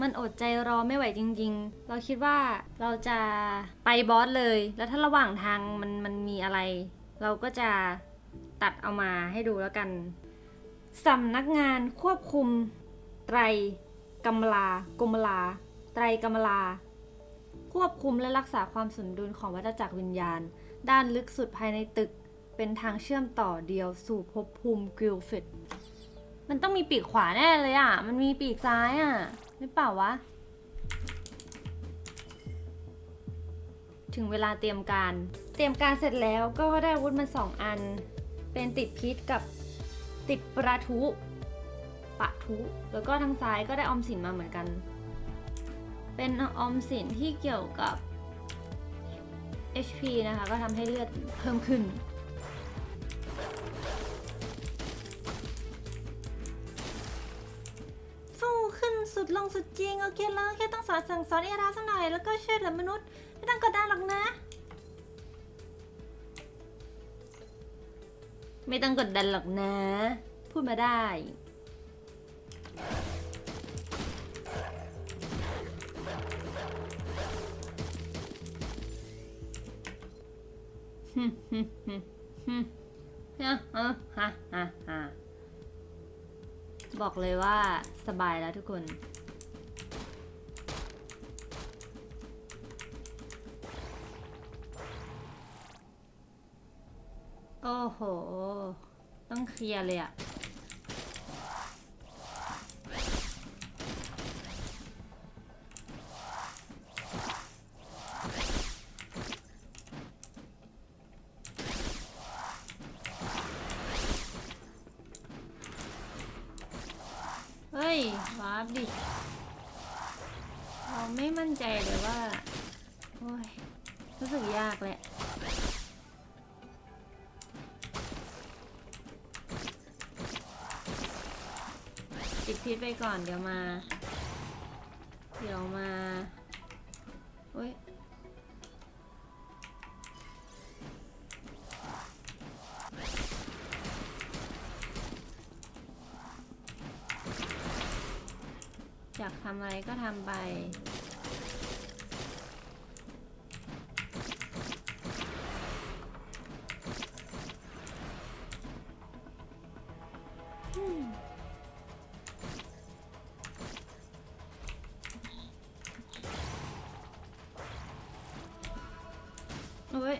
มันอดใจรอไม่ไหวจริง ๆ เราคิดว่าเราจะไปบอสเลย แล้วถ้าระหว่างทางมันมันมีอะไร เราก็จะตัดเอามาให้ดูแล้วกันสำนักงานควบคุม ไตรกำลากมลา ไตรกำลา ควบคุมและรักษาความสมดุลของวัฏจักรวิญญาณ ด้านลึกสุดภายในตึก เป็นทางเชื่อมต่อเดียวสู่ภพภูมิกริลฟิตมันต้องมีปีกขวาแน่เลยอะ มันมีปีกซ้ายอะ หรือเปล่าวะ ถึงเวลาเตรียมการ เตรียมการเสร็จแล้วก็ได้อาวุธมาสองอัน เป็นติดพิษกับติดประทุ ปะทุ แล้วก็ทางซ้ายก็ได้ออมสินมาเหมือนกัน เป็นออมสินที่เกี่ยวกับ HP นะคะ ก็ทำให้เลือดเพิ่มขึ้น ดลงสุดจริงโอเคแล้วแค่ต้องสอนสั่งสอนเอราสักหน่อยแล้วก็ช่วยเหลือมนุษย์ ไม่ต้องกดดันหรอกนะ ไม่ต้องกดดันหรอกนะ พูดมาได้ฮึมฮึมฮึมฮึมฮะฮะฮะฮะฮะบอกเลยว่าสบายแล้วทุกคน โห ต้องเคลียร์เลยอะเฮ้ย วาร์ปดิ เราไม่มั่นใจเลยว่า โอ้ย รู้สึกยากแหละ ปิดพิษไปก่อนเดี๋ยวมา เดี๋ยวมาเฮ้ยอยากทำอะไรก็ทำไป โอ้ย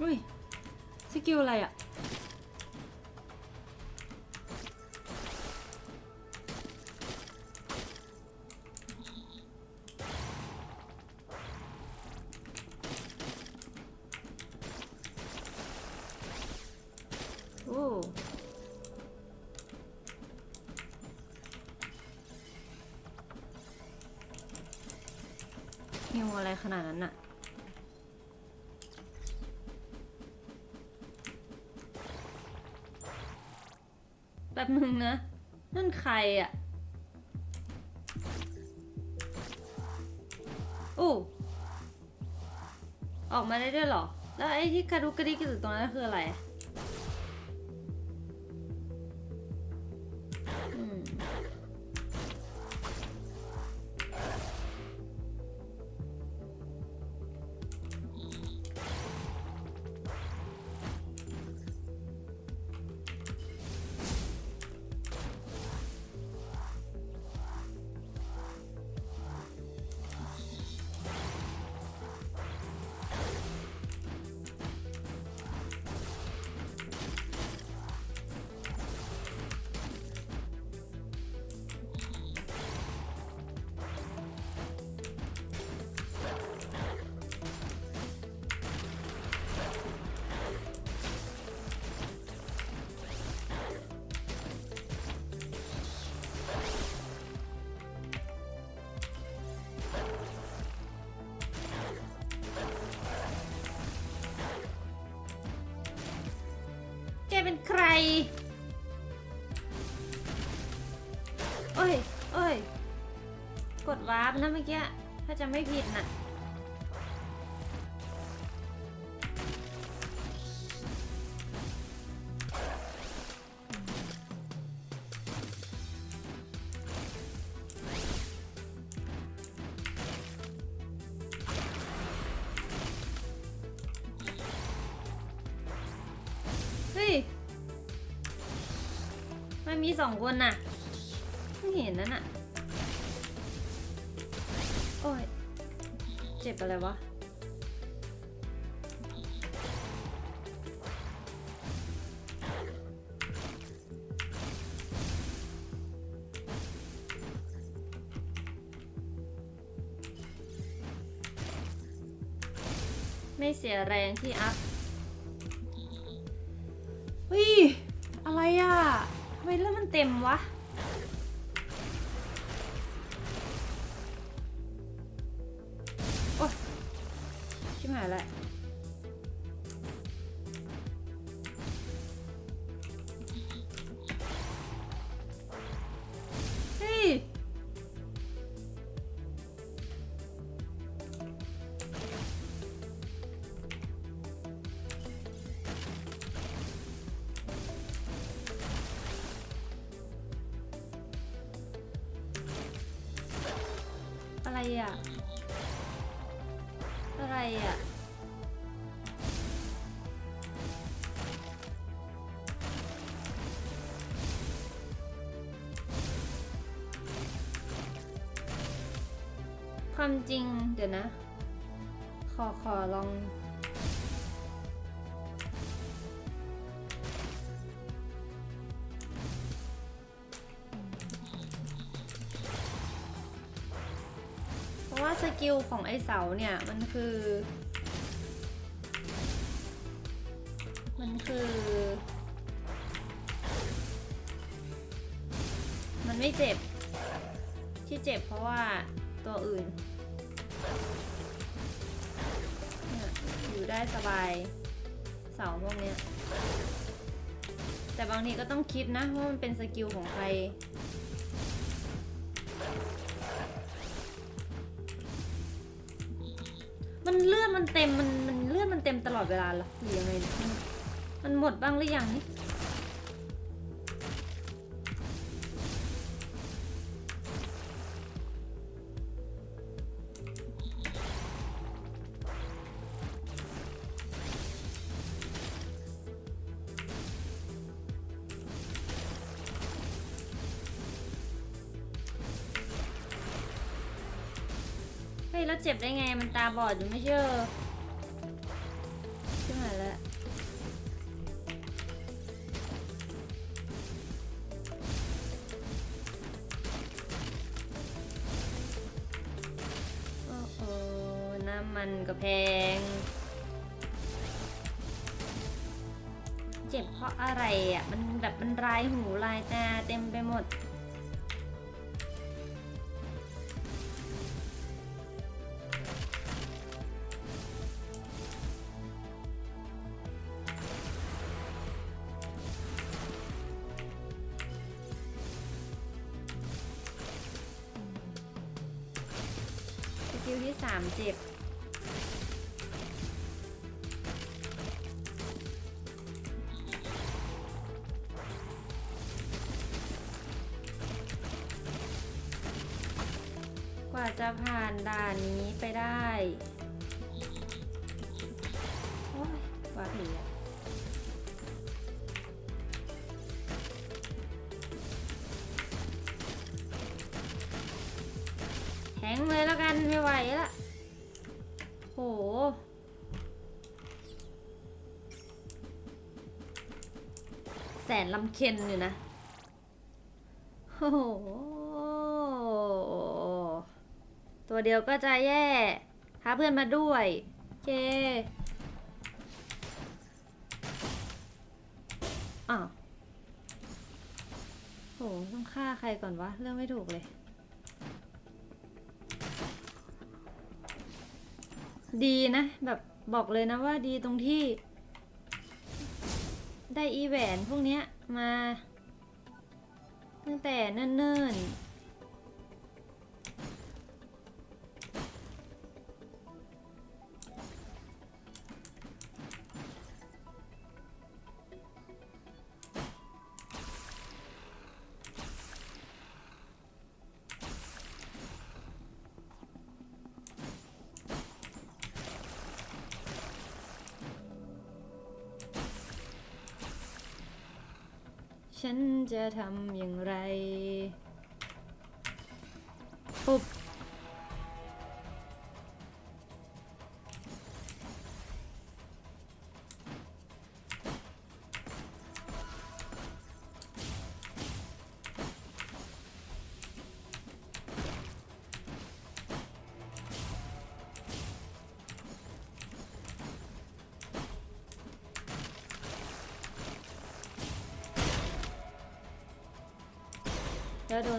อุ้ยสกิลอะไรอะ อะไรขนาดนั้นน่ะแป๊บนึงนะ นั่นใครอะโอ้ออกมาได้ด้วยเหรอ แล้วไอ้ที่กระดุกกระดิกอยู่ตรงนั้นคืออะไร เป็นใคร โอ้ย โอ้ย กดวาร์ปนะเมื่อกี้ ถ้าจะไม่ผิดนะ่ะ เจ็บอะไรวะ ไม่เสียแรงที่อัพ อะไรอะ อะไรอะ ความจริง สกิลของไอเสาเนี่ยมันคือ มันคือ มันไม่เจ็บ ที่เจ็บเพราะว่าตัวอื่น อยู่ได้สบายเสาพวกเนี้ยแต่บางทีก็ต้องคิดนะว่ามันเป็นสกิลของใคร มันเต็มมันมันเลือดมันเต็มตลอดเวลาเหรอหรือยังไง มันหมดบ้างหรือยังนี่าบอดอยู่ไม่เชื่อขึ้นมาแล้วโอ้โหน้ำมันก็แพง เจ็บเพราะอะไรอะ มันแบบมันรายหูรายตาเต็มไปหมด กว่าจะผ่านด่านนี้ไปได้โอ้ยว่าผีอะแทงเลยแล้วกันไม่ไหวละโหแสนลำเค็นอยู่นะโอ้โห ตัว เดียวก็จะแย่หาเพื่อนมาด้วยโอเคอ้าวโหต้องฆ่าใครก่อนวะ เรื่องไม่ถูกเลย ดีนะ แบบบอกเลยนะว่าดีตรงที่ ได้อีแหวนพวกเนี้ยมา ตั้งแต่เนิ่นๆ ฉันจะทำอย่างไรปุ๊บ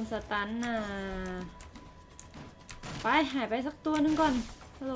นสตันน่ะ ไป หายไปสักตัวหนึงก่อนฮัลโหล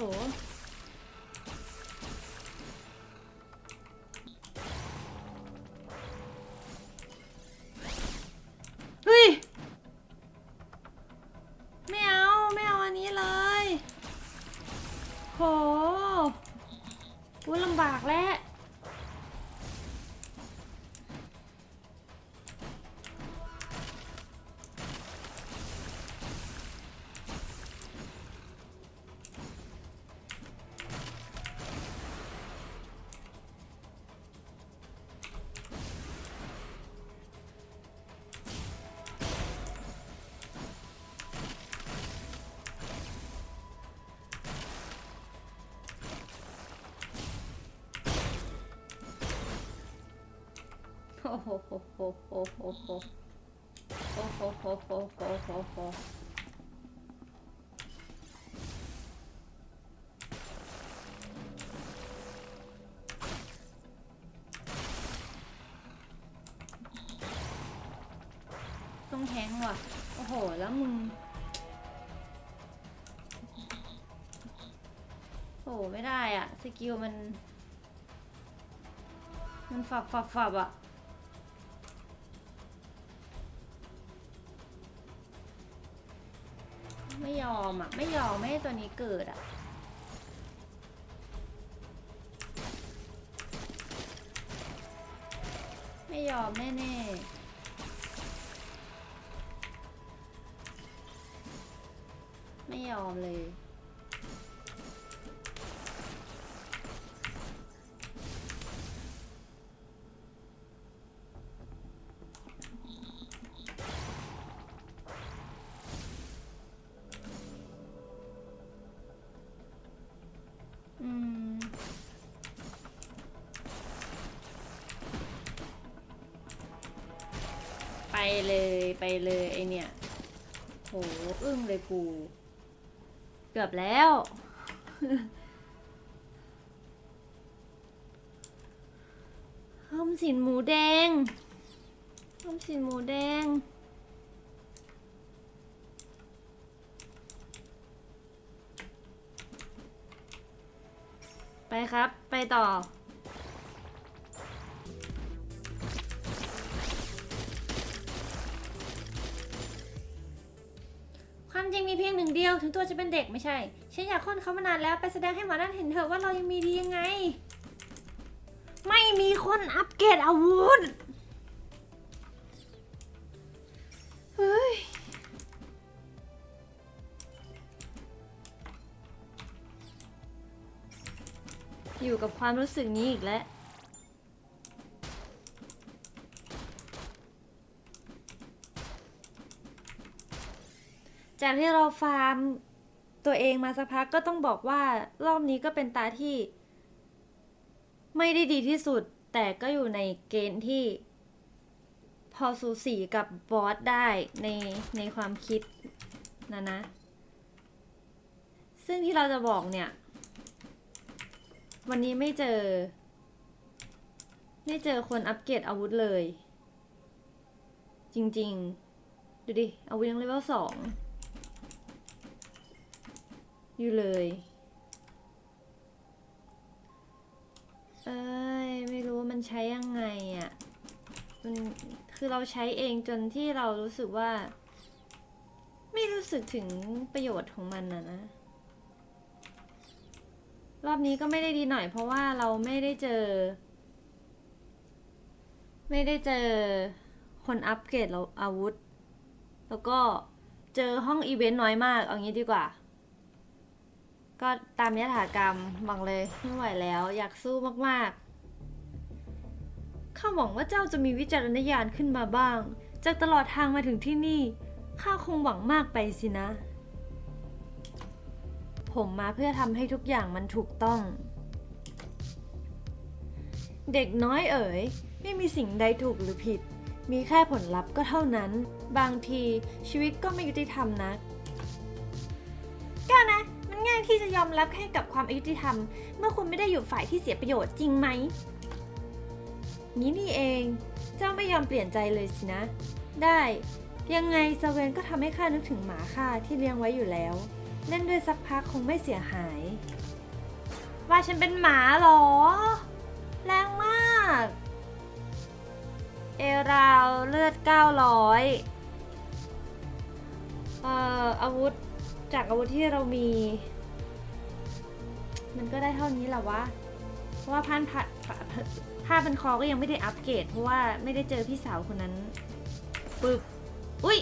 โอ้โหโหโหโหโหโหโอ้โหโหโหโหโหโหต้องแทงว่ะ โอ้โห แล้วมึง โอ้โหไม่ได้อะ สกิลมัน มันฝับฝับฝับอะ ไม่ยอมอะ ไม่ยอมไม่ให้ตัวนี้เกิดอะ ไม่ยอมแน่ๆไม่ยอมเลย ไปเลยไปเลยไอเนี่ยโหอึ้งเลยกู เกือบแล้วเพิ่มสินหมูแดงเพิ่มสินหมูแดงไปครับ ไปต่อ จริงมีเพียงหนึ่งเดียวถึงตัวจะเป็นเด็กไม่ใช่ ฉันอยากค้นเขามานานแล้วไปแสดงให้หมอนั่นเห็นเถอะว่าเรายังมีดียังไง ไม่มีคนอัปเกรดอาวุธเฮ้ยอยู่กับความรู้สึกนี้อีกแล้ว จากที่เราฟาร์มตัวเองมาสักพักก็ต้องบอกว่ารอบนี้ก็เป็นตาที่ ไม่ได้ดีที่สุด แต่ก็อยู่ในเกณฑ์ที่ พอสูสีกับบอสได้ในในความคิดนะนะ ซึ่งที่เราจะบอกเนี่ย วันนี้ไม่เจอ ไม่เจอคนอัปเกรดอาวุธเลย จริง ๆ ดูดิ อาวุธยังเลเวลสอง อยู่เลย เอ้ย ไม่รู้ว่ามันใช้ยังไงอะ่ะ มันคือเราใช้เองจนที่เรารู้สึกว่า ไม่รู้สึกถึงประโยชน์ของมันนะนะ รอบนี้ก็ไม่ได้ดีหน่อยเพราะว่าเราไม่ได้เจอ ไม่ได้เจอคนอัปเกรดเราอาวุธ แล้วก็เจอห้องอีเวนต์น้อยมาก เอางี้ดีกว่า ก็ตามยถากรรมบอกเลยไม่ไหวแล้วอยากสู้มากๆ ข้าหวังว่าเจ้าจะมีวิจารณญาณขึ้นมาบ้าง จากตลอดทางมาถึงที่นี่ ข้าคงหวังมากไปสินะ ผมมาเพื่อทำให้ทุกอย่างมันถูกต้อง เด็กน้อยเอ๋ย ไม่มีสิ่งใดถูกหรือผิด มีแค่ผลลัพธ์ก็เท่านั้น บางทีชีวิตก็ไม่ยุติธรรมนักก็นะ ง่ายที่จะยอมรับให้กับความอายุติธรรม เมื่อคุณไม่ได้อยู่ฝ่ายที่เสียประโยชน์จริงไหมนี้นี่เอง เจ้าไม่ยอมเปลี่ยนใจเลยสินะ ได้ ยังไงสเวนก็ทำให้ข้านึกถึงหมาข้าที่เลี้ยงไว้อยู่แล้ว เล่นด้วยสักพักคงไม่เสียหาย ว่าฉันเป็นหมาเหรอ แรงมาก เอราวเลือด 900 เอ่ออาวุธจากอาวุธที่เรามี มันก็ได้เท่านี้แหละวะ เพราะว่าพันผ้าผ้าพันคอก็ยังไม่ได้อัปเกรด เพราะว่าไม่ได้เจอพี่สาวคนนั้นปึ๊บอุ้ย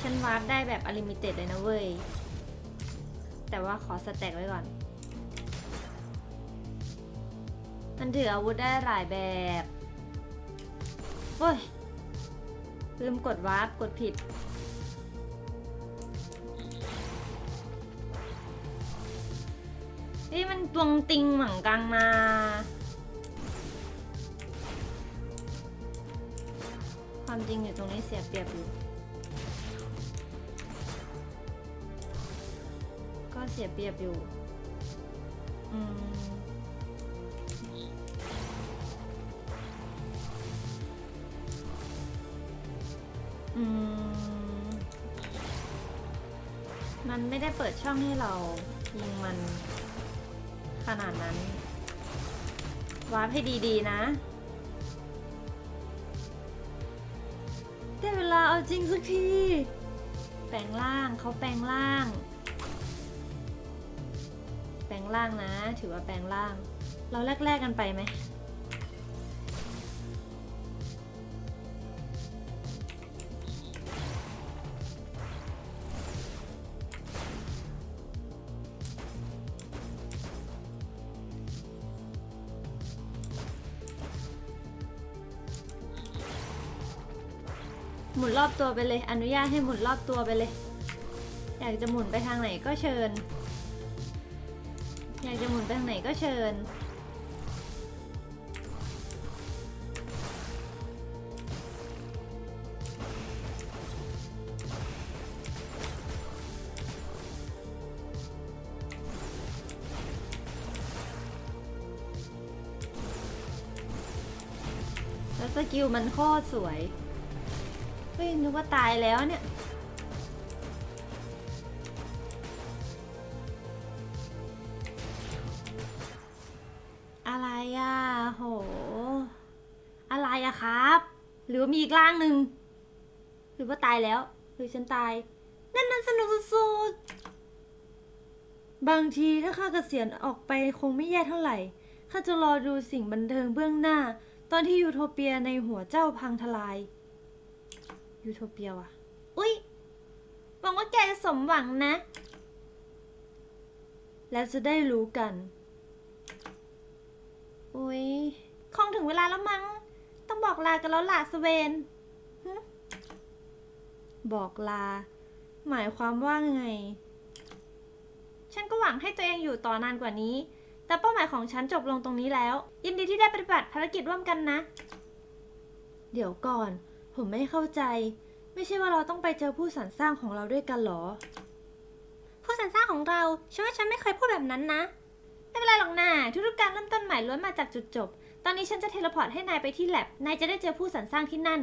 ฉันวาร์ปได้แบบอลิมิเต็ดเลยนะเว้ย แต่ว่าขอสแต็กไว้ก่อน มันถืออาวุธได้หลายแบบ โอ้ย ลืมกดวาร์ปกดผิด นี่มันตวงติงหมือนกันนะความจริงอยู่ตรงนี้เสียเปรียบอยู่ ก็เสียเปรียบอยู่ อืม มันไม่ได้เปิดช่องให้เรายิงมันขนาดนั้น วาร์ปให้ดีๆนะ ได้เวลาเอาจริงสักที แปลงร่างเขาแปลงร่าง แปลงร่างนะ ถือว่าแปลงร่าง เราแลกๆกันไปไหม หมุนรอบตัวไปเลย อนุญาตให้หมุนรอบตัวไปเลย อยากจะหมุนไปทางไหนก็เชิญ อยากจะหมุนไปทางไหนก็เชิญ แล้วสกิลมันโคตรสวย ฮ้ยนึกว่าตายแล้วเนี่ย อะไรอะโห อะไรอะครับ หรือว่ามีอีกร่างหนึ่งหรือว่าตายแล้ว หรือฉันตาย นั่นมันสนุกสุดๆ บางทีถ้าข้าเกษียณออกไปคงไม่แย่เท่าไหร่ข้าจะรอดูสิ่งบันเทิงเบื้องหน้า ตอนที่ยูโทเปียในหัวเจ้าพังทลาย ยูโทเปียว่ะ อุ๊ยหวังว่าแกจะสมหวังนะ แล้วจะได้รู้กัน อุ๊ย คงถึงเวลาแล้วมั้ง ต้องบอกลากันแล้วล่ะสเวนบอกลา หมายความว่าไง ฉันก็หวังให้ตัวเองอยู่ต่อนานกว่านี้ แต่เป้าหมายของฉันจบลงตรงนี้แล้ว ยินดีที่ได้ปฏิบัติภารกิจร่วมกันนะ เดี๋ยวก่อน ผมไม่เข้าใจ ไม่ใช่ว่าเราต้องไปเจอผู้สรรสร้างของเราด้วยกันหรอ ผู้สรรสร้างของเราฉันว่าฉันไม่เคยพูดแบบนั้นนะ ไม่เป็นไรหรอกนะทุกๆการเริ่มต้นใหม่ล้วนมาจากจุดจบ ตอนนี้ฉันจะเทเลพอร์ตให้นายไปที่แลบนายจะได้เจอผู้สรรสร้างที่นั่น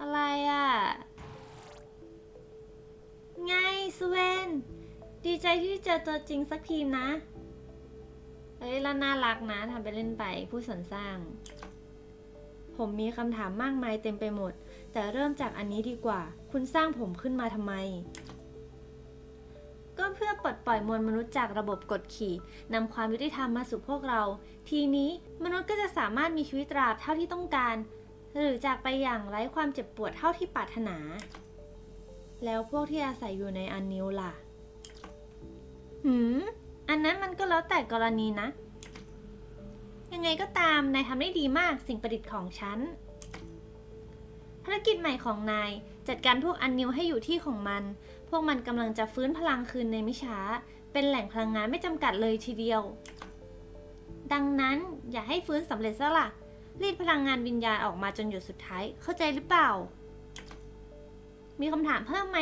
อะไรอะ ไงสเวนดีใจที่เจอตัวจริงสักทีนะ เฮ้ยแล้วน่ารักนะทำไปเล่นไปผู้สรรสร้าง ผมมีคำถามมากมายเต็มไปหมด แต่เริ่มจากอันนี้ดีกว่า คุณสร้างผมขึ้นมาทำไม ก็เพื่อปลดปล่อยมวลมนุษย์จากระบบกดขี่นำความยุติธรรมมาสู่พวกเรา ทีนี้มนุษย์ก็จะสามารถมีชีวิตตราบเท่าที่ต้องการ หรือจากไปอย่างไร้ความเจ็บปวดเท่าที่ปรารถนา แล้วพวกที่อาศัยอยู่ในอันนิวล่ะ หืม อันนั้นมันก็แล้วแต่กรณีนะ ยังไงก็ตามนายทำได้ดีมากสิ่งประดิษฐ์ของฉัน ภารกิจใหม่ของนาย จัดการพวกอันนิวให้อยู่ที่ของมัน พวกมันกำลังจะฟื้นพลังคืนในไม่ช้า เป็นแหล่งพลังงานไม่จำกัดเลยทีเดียว ดังนั้นอย่าให้ฟื้นสำเร็จซะละ่ะ รีดพลังงานวิญญาณออกมาจนหยดสุดท้าย เข้าใจหรือเปล่า มีคำถามเพิ่มไหม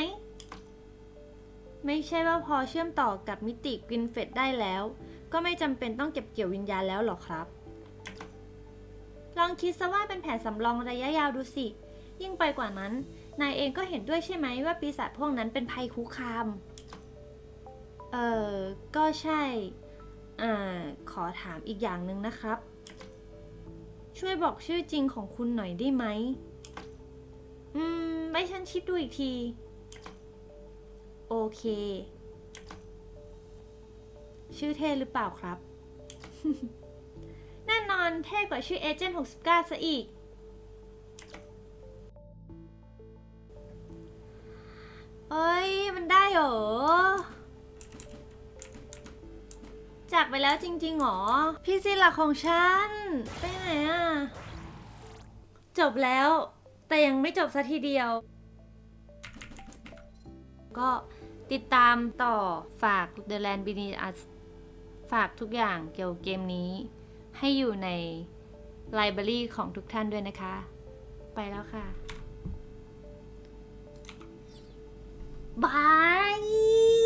ไม่ใช่ว่าพอเชื่อมต่อกับมิติกวินเฟดได้แล้ว ก็ไม่จำเป็นต้องเก็บเกี่ยววิญญาณแล้วหรอครับ ลองคิดซะว่าเป็นแผนสำรองระยะยาวดูสิ ยิ่งไปกว่านั้น นายเองก็เห็นด้วยใช่ไหมว่าปีศาจพวกนั้นเป็นภัยคุกคาม เออก็ใช่ อ่า ขอถามอีกอย่างหนึ่งนะครับ ช่วยบอกชื่อจริงของคุณหน่อยได้ไหม อืม ไม่ฉันคิดดูอีกที โอเค ชื่อเท่หรือเปล่าครับ นอนเท่กว่าชื่อเอเจนต์69 ซะอีก เอ้ย มันได้เหรอ จากไปแล้วจริงๆหรอ พี่สิหลักของฉัน ไปไหนอะ จบแล้ว แต่ยังไม่จบสัทีเดียว ก็ติดตามต่อฝาก The Land Beneath Us ฝากทุกอย่างเกี่ยวกับเกมนี้ ให้อยู่ในไลบรารีของทุกท่านด้วยนะคะ ไปแล้วค่ะ บาย